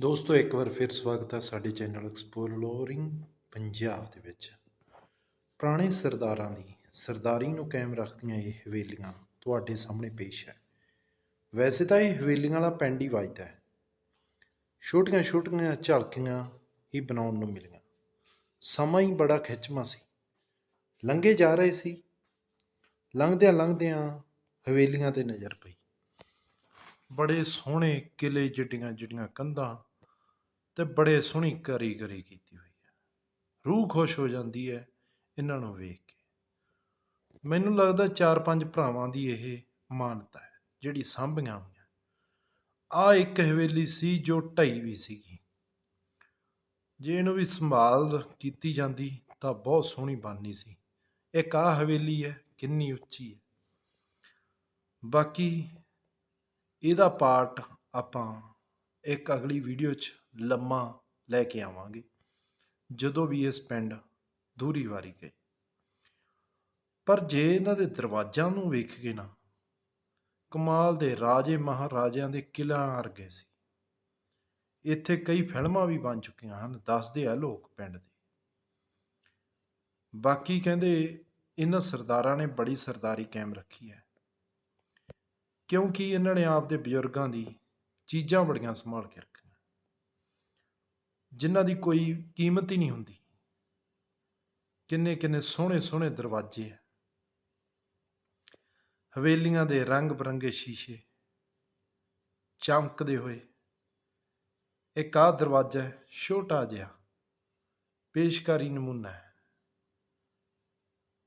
ਦੋਸਤੋ, ਇੱਕ ਵਾਰ ਫਿਰ ਸਵਾਗਤ ਹੈ ਸਾਡੇ ਚੈਨਲ ਐਕਸਪਲੋਰਿੰਗ ਪੰਜਾਬ ਦੇ ਵਿੱਚ। ਪੁਰਾਣੇ ਸਰਦਾਰਾਂ ਦੀ ਸਰਦਾਰੀ ਨੂੰ ਕਾਇਮ ਰੱਖਦੀਆਂ ਇਹ ਹਵੇਲੀਆਂ ਤੁਹਾਡੇ ਸਾਹਮਣੇ ਪੇਸ਼ ਹੈ। ਵੈਸੇ ਤਾਂ ਇਹ ਹਵੇਲੀਆਂ ਵਾਲਾ ਪਿੰਡ ਹੀ ਵੱਜਦਾ ਹੈ। ਛੋਟੀਆਂ ਛੋਟੀਆਂ ਝਲਕੀਆਂ ਹੀ ਬਣਾਉਣ ਨੂੰ ਮਿਲੀਆਂ। ਸਮਾਂ ਹੀ ਬੜਾ ਖਿੱਚਵਾਂ ਸੀ। ਲੰਘੇ ਜਾ ਰਹੇ ਸੀ। ਲੰਘਦਿਆਂ ਲੰਘਦਿਆਂ ਹਵੇਲੀਆਂ ਤੇ ਨਜ਼ਰ ਪਈ। ਬੜੇ ਸੋਹਣੇ ਕਿਲੇ ਜਿੱਡੀਆਂ ਜਿੱਡੀਆਂ ਕੰਧਾਂ ਤੇ ਬੜੇ ਸੋਹਣੀ ਕਾਰੀਗਰੀ ਕੀਤੀ ਹੋਈ ਹੈ। ਰੂਹ ਖੁਸ਼ ਹੋ ਜਾਂਦੀ ਹੈ ਇਹਨਾਂ ਨੂੰ ਵੇਖ ਕੇ। ਮੈਨੂੰ ਲੱਗਦਾ ਚਾਰ ਪੰਜ ਭਰਾਵਾਂ ਦੀ ਇਹ ਮਾਨਤਾ ਹੈ, ਜਿਹੜੀ ਸਾਂਭੀਆਂ ਹੋਈਆਂ। ਆ ਇੱਕ ਹਵੇਲੀ ਸੀ ਜੋ ਢਾਈ ਵੀ ਸੀਗੀ। ਜੇ ਇਹਨੂੰ ਵੀ ਸੰਭਾਲ ਕੀਤੀ ਜਾਂਦੀ ਤਾਂ ਬਹੁਤ ਸੋਹਣੀ ਬਣਨੀ ਸੀ। ਇੱਕ ਆ ਹਵੇਲੀ ਹੈ, ਕਿੰਨੀ ਉੱਚੀ ਹੈ। ਬਾਕੀ ਇਹਦਾ ਪਾਰਟ ਆਪਾਂ ਇੱਕ ਅਗਲੀ ਵੀਡੀਓ 'ਚ ਲੰਮਾ ਲੈ ਕੇ ਆਵਾਂਗੇ, ਜਦੋਂ ਵੀ ਇਸ ਪਿੰਡ ਦੂਰੀ ਵਾਰੀ ਗਏ। ਪਰ ਜੇ ਇਹਨਾਂ ਦੇ ਦਰਵਾਜ਼ਿਆਂ ਨੂੰ ਵੇਖ ਕੇ ਨਾ, ਕਮਾਲ ਦੇ ਰਾਜੇ ਮਹਾਰਾਜਿਆਂ ਦੇ ਕਿਲ੍ਹਿਆਂ ਵਰਗੇ ਸੀ। ਇੱਥੇ ਕਈ ਫਿਲਮਾਂ ਵੀ ਬਣ ਚੁੱਕੀਆਂ ਹਨ, ਦੱਸਦੇ ਆ ਲੋਕ ਪਿੰਡ ਦੇ। ਬਾਕੀ ਕਹਿੰਦੇ, ਇਹਨਾਂ ਸਰਦਾਰਾਂ ਨੇ ਬੜੀ ਸਰਦਾਰੀ ਕਾਇਮ ਰੱਖੀ ਹੈ। ਕਿਉਂਕਿ ਇਹਨਾਂ ਨੇ ਆਪਦੇ ਬਜ਼ੁਰਗਾਂ ਦੀ ਚੀਜ਼ਾਂ ਬੜੀਆਂ ਸੰਭਾਲ ਕੇ ਰੱਖੀਆਂ। ਜਿਨ੍ਹਾਂ ਦੀ ਕੋਈ ਕੀਮਤ ਹੀ ਨਹੀਂ ਹੁੰਦੀ। ਕਿੰਨੇ ਕਿੰਨੇ ਸੋਹਣੇ ਸੋਹਣੇ ਦਰਵਾਜ਼ੇ ਆ। ਹਵੇਲੀਆਂ ਦੇ ਰੰਗ ਬਰੰਗੇ ਸ਼ੀਸ਼ੇ ਚਮਕਦੇ ਹੋਏ ਇੱਕ ਆਹ ਦਰਵਾਜ਼ਾ ਹੈ, ਛੋਟਾ ਜਿਹਾ ਪੇਸ਼ਕਾਰੀ ਨਮੂਨਾ ਹੈ।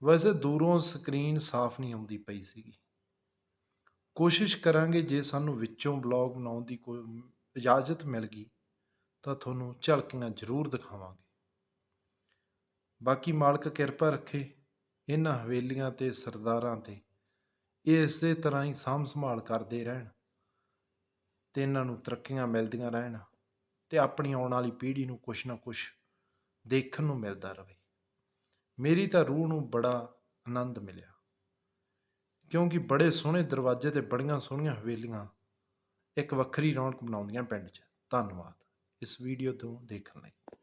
ਵੈਸੇ ਦੂਰੋਂ ਸਕਰੀਨ ਸਾਫ਼ ਨਹੀਂ ਆਉਂਦੀ ਪਈ ਸੀਗੀ। ਕੋਸ਼ਿਸ਼ ਕਰਾਂਗੇ ਜੇ ਸਾਨੂੰ ਵਿੱਚੋਂ ਬਲੌਗ ਬਣਾਉਣ ਦੀ ਕੋਈ ਇਜਾਜ਼ਤ ਮਿਲ ਗਈ, ਤਾਂ ਤੁਹਾਨੂੰ ਝਲਕੀਆਂ ਜ਼ਰੂਰ ਦਿਖਾਵਾਂਗੇ। ਬਾਕੀ ਮਾਲਕ ਕਿਰਪਾ ਰੱਖੇ, ਇਹਨਾਂ ਹਵੇਲੀਆਂ ਤੇ ਸਰਦਾਰਾਂ ਤੇ, ਇਹ ਇਸੇ ਤਰ੍ਹਾਂ ਹੀ ਸਾਂਭ ਸੰਭਾਲ ਕਰਦੇ ਰਹਿਣ ਤੇ ਇਹਨਾਂ ਨੂੰ ਤਰੱਕੀਆਂ ਮਿਲਦੀਆਂ ਰਹਿਣ ਤੇ ਆਪਣੀ ਆਉਣ ਵਾਲੀ ਪੀੜ੍ਹੀ ਨੂੰ ਕੁਛ ਨਾ ਕੁਛ ਦੇਖਣ ਨੂੰ ਮਿਲਦਾ ਰਹੇ। ਮੇਰੀ ਤਾਂ ਰੂਹ ਨੂੰ ਬੜਾ ਆਨੰਦ ਮਿਲਿਆ। ਕਿਉਂਕਿ ਬੜੇ ਸੋਹਣੇ ਦਰਵਾਜ਼ੇ ਅਤੇ ਬੜੀਆਂ ਸੋਹਣੀਆਂ ਹਵੇਲੀਆਂ ਇੱਕ ਵੱਖਰੀ ਰੌਣਕ ਬਣਾਉਂਦੀਆਂ ਪਿੰਡ 'ਚ। ਧੰਨਵਾਦ। ਇਸ ਵੀਡੀਓ ਤੋਂ ਦੇਖਣ ਲਈ।